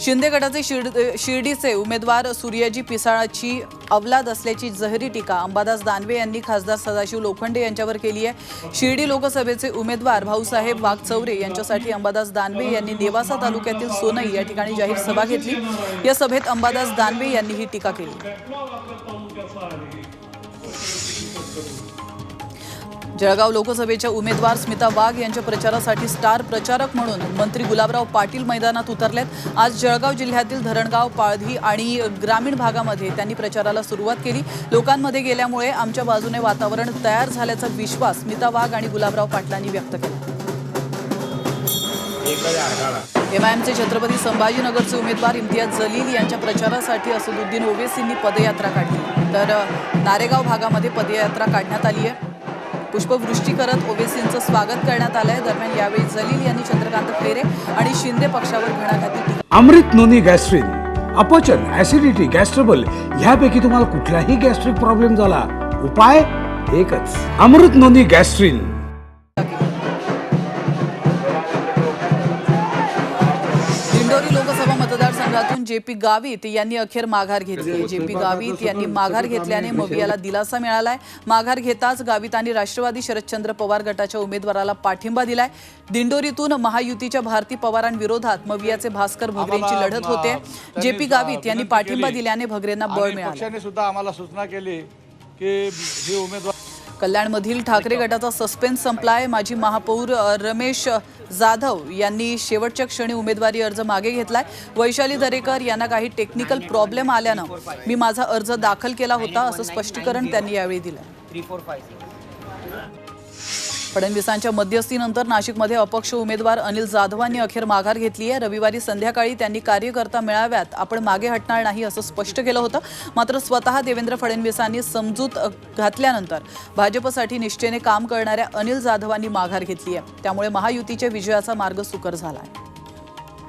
शिंदे गटाचे शिर्ड शिर्डीचे उमेदवार सूर्याजी पिसाळाची अवलाद असल्याची जहरी टीका अंबादास दानवे यांनी खासदार सदाशिव लोखंडे यांच्यावर केली आहे. शिर्डी लोकसभेचे उमेदवार भाऊसाहेब वाघचौरे यांच्यासाठी अंबादास दानवे यांनी नेवासा तालुक्यातील सोनई या ठिकाणी जाहीर सभा घेतली. या सभेत अंबादास दानवे यांनी ही टीका केली. जळगाव लोकसभेच्या उमेदवार स्मिता वाघ यांच्या प्रचारासाठी स्टार प्रचारक म्हणून मंत्री गुलाबराव पाटील मैदानात उतरलेत. आज जळगाव जिल्ह्यातील धरणगाव पाळधी आणि ग्रामीण भागामध्ये त्यांनी प्रचाराला सुरुवात केली. लोकांमध्ये गेल्यामुळे आमच्या बाजूने वातावरण तयार झाल्याचा विश्वास स्मिता वाघ आणि गुलाबराव पाटलांनी व्यक्त केला. एमआयएमचे छत्रपती संभाजीनगरचे उमेदवार इम्तियाज जलील यांच्या प्रचारासाठी असदुद्दीन ओवेसींनी पदयात्रा काढली. तर नारेगाव भागामध्ये पदयात्रा काढण्यात आली आहे. पुष्पवृष्टी करत ओवेसींचं स्वागत करण्यात आलं आहे दरम्यान यावेळी जलील यांनी चंद्रकांत खैरे आणि शिंदे पक्षावर टीका अमृत नोनी गॅस्ट्रिन अपचन ऍसिडिटी गॅस्ट्रबल ह्यापैकी तुम्हाला कुठलाही गॅस्ट्रिक प्रॉब्लेम झाला उपाय एकच अमृत नोनी गॅस्ट्रिन. दिंडोरी लोकसभा मतदारसंघातून जे पी गावित यांनी अखेर माघार घेतली. जे पी गावित यांनी माघार घेतल्याने मवियाला दिलासा मिळालाय. माघार घेताच गावितांनी राष्ट्रवादी शरदचंद्र पवार गटाच्या उमेदवाराला पाठिंबा दिलाय. दिंडोरीतून महायुतीच्या भारती पवारांविरोधात मवियाचे भास्कर भगरेंची लढत होते. जे पी गावित यांनी पाठिंबा दिल्याने भगरेंना बळ मिळालं. पक्षाने सुद्धा आम्हाला सूचना केली की हे उमेदवार कल्याणमधील ठाकरे गटाचा सस्पेन्स संपलाय. माजी महापौर रमेश जाधव यांनी शेवटच्या क्षणी उमेदवारी अर्ज मागे घेतलाय. वैशाली दरेकर यांना काही टेक्निकल प्रॉब्लेम आल्यानं मी माझा अर्ज दाखल केला होता असं स्पष्टीकरण त्यांनी यावेळी दिलं फडणवीसांच्या मध्यस्थीनंतर नाशिकमध्ये अपक्ष उमेदवार अनिल जाधवांनी अखेर माघार घेतली आहे. रविवारी संध्याकाळी त्यांनी कार्यकर्ता मेळाव्यात आपण मागे हटणार नाही असं स्पष्ट केलं होतं. मात्र स्वतः देवेंद्र फडणवीसांनी समजूत घातल्यानंतर भाजपसाठी निष्ठेने काम करणाऱ्या अनिल जाधवांनी माघार घेतली आहे. त्यामुळे महायुतीच्या विजयाचा मार्ग सुकर झाला आहे